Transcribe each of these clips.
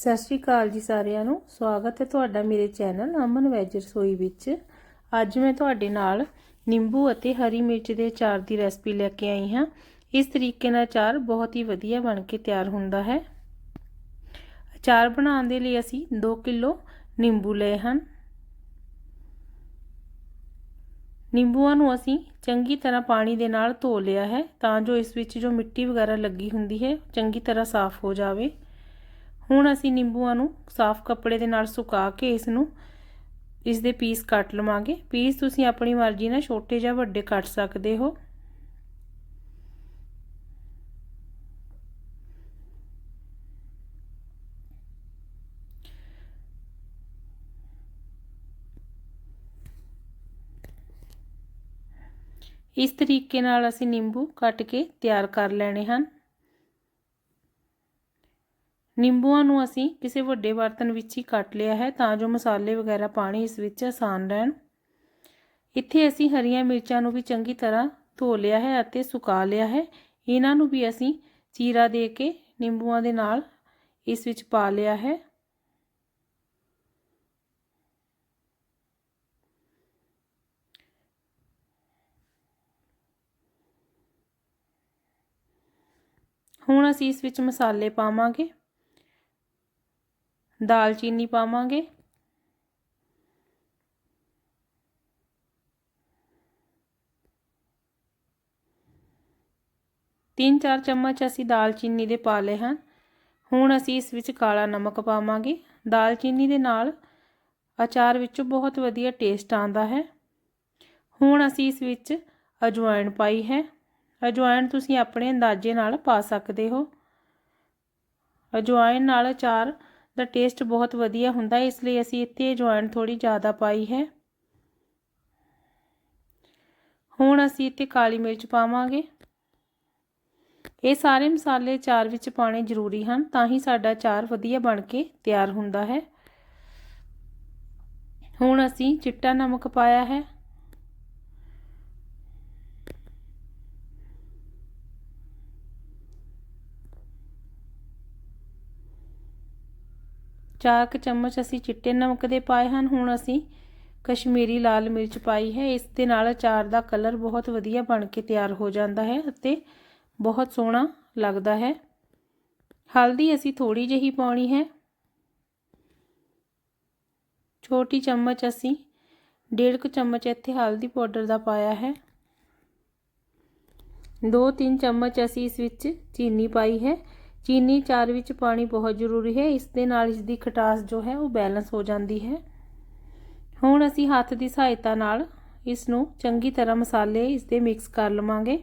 ਸਤਿ ਸ਼੍ਰੀ ਅਕਾਲ ਜੀ ਸਾਰਿਆਂ ਨੂੰ। ਸਵਾਗਤ ਹੈ ਤੁਹਾਡਾ ਮੇਰੇ ਚੈਨਲ ਅਮਨ ਵੈਜ ਰਸੋਈ ਵਿੱਚ। ਅੱਜ ਮੈਂ ਤੁਹਾਡੇ ਨਾਲ ਨਿੰਬੂ ਅਤੇ ਹਰੀ ਮਿਰਚ ਦੇ ਅਚਾਰ ਦੀ ਰੈਸਪੀ ਲੈ ਕੇ ਆਈ ਹਾਂ। ਇਸ ਤਰੀਕੇ ਨਾਲ ਅਚਾਰ ਬਹੁਤ ਹੀ ਵਧੀਆ ਬਣ ਕੇ ਤਿਆਰ ਹੁੰਦਾ ਹੈ। ਅਚਾਰ ਬਣਾਉਣ ਦੇ ਲਈ ਅਸੀਂ 2 ਕਿਲੋ ਨਿੰਬੂ ਲਏ ਹਨ। ਨਿੰਬੂਆਂ ਨੂੰ ਅਸੀਂ ਚੰਗੀ ਤਰ੍ਹਾਂ ਪਾਣੀ ਦੇ ਨਾਲ ਧੋ ਲਿਆ ਹੈ ਤਾਂ ਜੋ ਇਸ ਵਿੱਚ ਜੋ ਮਿੱਟੀ ਵਗੈਰਾ ਲੱਗੀ ਹੁੰਦੀ ਹੈ, ਚੰਗੀ ਤਰ੍ਹਾਂ ਸਾਫ਼ ਹੋ ਜਾਵੇ। ਹੁਣ ਅਸੀਂ ਨਿੰਬੂਆਂ ਨੂੰ ਸਾਫ਼ ਕੱਪੜੇ ਦੇ ਨਾਲ ਸੁਕਾ ਕੇ ਇਸ ਨੂੰ ਇਸ ਦੇ ਪੀਸ ਕੱਟ ਲਵਾਂਗੇ। ਪੀਸ ਤੁਸੀਂ ਆਪਣੀ ਮਰਜ਼ੀ ਨਾਲ ਛੋਟੇ ਜਾਂ ਵੱਡੇ ਕੱਟ ਸਕਦੇ ਹੋ। ਇਸ ਤਰੀਕੇ ਨਾਲ ਅਸੀਂ ਨਿੰਬੂ ਕੱਟ ਕੇ ਤਿਆਰ ਕਰ ਲੈਣੇ ਹਨ। ਨਿੰਬੂਆਂ ਨੂੰ ਅਸੀਂ ਕਿਸੇ ਵੱਡੇ ਬਰਤਨ ਵਿੱਚ ਹੀ ਕੱਟ ਲਿਆ ਹੈ ਤਾਂ ਜੋ ਮਸਾਲੇ ਵਗੈਰਾ ਪਾਣੀ ਇਸ ਵਿੱਚ ਆਸਾਨ ਰਹਿਣ। ਇੱਥੇ ਅਸੀਂ ਹਰੀਆਂ ਮਿਰਚਾਂ ਨੂੰ ਵੀ ਚੰਗੀ ਤਰ੍ਹਾਂ ਧੋ ਲਿਆ ਹੈ ਅਤੇ ਸੁਕਾ ਲਿਆ ਹੈ। ਇਹਨਾਂ ਨੂੰ ਵੀ ਅਸੀਂ ਚੀਰਾ ਦੇ ਕੇ ਨਿੰਬੂਆਂ ਦੇ ਨਾਲ ਇਸ ਵਿੱਚ ਪਾ ਲਿਆ ਹੈ। ਹੁਣ ਅਸੀਂ ਇਸ ਵਿੱਚ ਮਸਾਲੇ ਪਾਵਾਂਗੇ। ਦਾਲਚੀਨੀ ਪਾਵਾਂਗੇ। ਤਿੰਨ ਚਾਰ ਚਮਚ ਅਸੀਂ ਦਾਲਚੀਨੀ ਦੇ ਪਾ ਲਏ ਹਨ। ਹੁਣ ਅਸੀਂ ਇਸ ਵਿੱਚ ਕਾਲਾ ਨਮਕ ਪਾਵਾਂਗੇ। ਦਾਲਚੀਨੀ ਦੇ ਨਾਲ ਅਚਾਰ ਵਿੱਚੋਂ ਬਹੁਤ ਵਧੀਆ ਟੇਸਟ ਆਉਂਦਾ ਹੈ। ਹੁਣ ਅਸੀਂ ਇਸ ਵਿੱਚ ਅਜਵਾਇਣ ਪਾਈ ਹੈ। ਅਜਵਾਇਣ ਤੁਸੀਂ ਆਪਣੇ ਅੰਦਾਜ਼ੇ ਨਾਲ ਪਾ ਸਕਦੇ ਹੋ। ਅਜਵਾਇਣ ਨਾਲ ਅਚਾਰ ਦਾ ਟੇਸਟ ਬਹੁਤ ਵਧੀਆ ਹੁੰਦਾ, ਇਸ ਲਈ ਅਸੀਂ ਇੱਥੇ ਅਜਵਾਇਣ ਥੋੜੀ ਜ਼ਿਆਦਾ ਪਾਈ ਹੈ। ਹੁਣ ਅਸੀਂ ਇੱਥੇ ਕਾਲੀ ਮਿਰਚ ਪਾਵਾਂਗੇ। ਇਹ ਸਾਰੇ ਮਸਾਲੇ ਚਾਰ ਵਿੱਚ ਪਾਣੇ ਜ਼ਰੂਰੀ ਹਨ, ਤਾਂ ਹੀ ਸਾਡਾ ਚਾਰ ਵਧੀਆ ਬਣ ਕੇ ਤਿਆਰ ਹੁੰਦਾ ਹੈ। ਹੁਣ ਅਸੀਂ ਚਿੱਟਾ ਨਮਕ ਪਾਇਆ ਹੈ। ਚਾਰ ਕ ਚਮਚ ਅਸੀਂ ਚਿੱਟੇ ਨਮਕ ਦੇ ਪਾਏ ਹਨ। ਹੁਣ ਅਸੀਂ ਕਸ਼ਮੀਰੀ ਲਾਲ ਮਿਰਚ ਪਾਈ ਹੈ। ਇਸ ਦੇ ਨਾਲ ਅਚਾਰ ਦਾ ਕਲਰ ਬਹੁਤ ਵਧੀਆ ਬਣ ਕੇ ਤਿਆਰ ਹੋ ਜਾਂਦਾ ਹੈ ਅਤੇ ਬਹੁਤ ਸੋਹਣਾ ਲੱਗਦਾ ਹੈ। ਹਲਦੀ ਅਸੀਂ ਥੋੜੀ ਜਿਹੀ ਪਾਉਣੀ ਹੈ। ਛੋਟੀ ਚਮਚ ਅਸੀਂ ਡੇਢ ਕੁ ਚਮਚ ਇੱਥੇ ਹਲਦੀ ਪਾਊਡਰ ਦਾ ਪਾਇਆ ਹੈ। 2-3 ਚਮਚ ਅਸੀਂ ਇਸ ਵਿੱਚ ਚੀਨੀ ਪਾਈ ਹੈ। ਚੀਨੀ ਚਾਰ ਵਿੱਚ ਪਾਣੀ ਬਹੁਤ ਜ਼ਰੂਰੀ ਹੈ, ਇਸ ਦੇ ਨਾਲ ਇਸ ਦੀ ਖਟਾਸ ਜੋ ਹੈ ਉਹ ਬੈਲੈਂਸ ਹੋ ਜਾਂਦੀ ਹੈ। ਹੁਣ ਅਸੀਂ ਹੱਥ ਦੀ ਸਹਾਇਤਾ ਨਾਲ ਇਸ ਨੂੰ ਚੰਗੀ ਤਰ੍ਹਾਂ ਮਸਾਲੇ ਇਸ ਦੇ ਮਿਕਸ ਕਰ ਲਵਾਂਗੇ।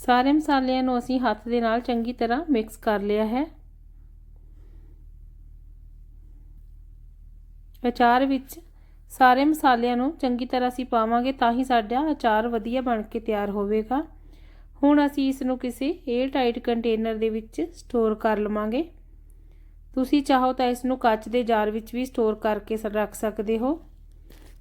ਸਾਰੇ ਮਸਾਲਿਆਂ ਨੂੰ ਅਸੀਂ ਹੱਥ ਦੇ ਨਾਲ ਚੰਗੀ ਤਰ੍ਹਾਂ ਮਿਕਸ ਕਰ ਲਿਆ ਹੈ। ਅਚਾਰ ਵਿੱਚ ਸਾਰੇ ਮਸਾਲਿਆਂ ਨੂੰ ਚੰਗੀ ਤਰ੍ਹਾਂ ਅਸੀਂ ਪਾਵਾਂਗੇ ਤਾਂ ਹੀ ਸਾਡਾ ਅਚਾਰ ਵਧੀਆ ਬਣ ਕੇ ਤਿਆਰ ਹੋਵੇਗਾ। ਹੁਣ ਅਸੀਂ ਇਸ ਨੂੰ ਕਿਸੇ 에ਅਰ ਟਾਈਟ ਕੰਟੇਨਰ ਦੇ ਵਿੱਚ ਸਟੋਰ ਕਰ ਲਵਾਂਗੇ। ਤੁਸੀਂ ਚਾਹੋ ਤਾਂ ਇਸ ਨੂੰ ਕੱਚ ਦੇ ਜਾਰ ਵਿੱਚ ਵੀ ਸਟੋਰ ਕਰਕੇ ਰੱਖ ਸਕਦੇ ਹੋ।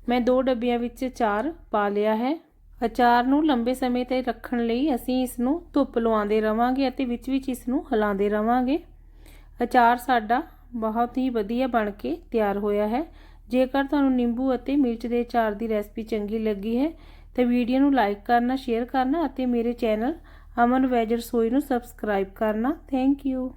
ਮੈਂ ਦੋ ਡੱਬਿਆਂ ਵਿੱਚ ਅਚਾਰ ਪਾ ਲਿਆ ਹੈ। ਅਚਾਰ ਨੂੰ ਲੰਬੇ ਸਮੇਂ 'ਤੇ ਰੱਖਣ ਲਈ ਅਸੀਂ ਇਸ ਨੂੰ ਧੁੱਪ ਲਵਾਉਂਦੇ ਰਵਾਂਗੇ ਅਤੇ ਵਿੱਚ ਵਿੱਚ ਇਸ ਨੂੰ ਹਿਲਾਉਂਦੇ ਰਵਾਂਗੇ। ਅਚਾਰ ਸਾਡਾ ਬਹੁਤ ਹੀ ਵਧੀਆ ਬਣ ਕੇ ਤਿਆਰ ਹੋਇਆ ਹੈ। ਜੇਕਰ ਤੁਹਾਨੂੰ ਨਿੰਬੂ ਅਤੇ ਮਿਰਚ ਦੇ ਅਚਾਰ ਦੀ ਰੈਸਪੀ ਚੰਗੀ ਲੱਗੀ ਹੈ, ਤਾਂ ਵੀਡੀਓ ਨੂੰ ਲਾਈਕ ਕਰਨਾ, ਸ਼ੇਅਰ ਕਰਨਾ ਅਤੇ ਮੇਰੇ ਚੈਨਲ ਅਮਨ ਵੈਜ ਰਸੋਈ ਨੂੰ ਸਬਸਕ੍ਰਾਈਬ ਕਰਨਾ। Thank you.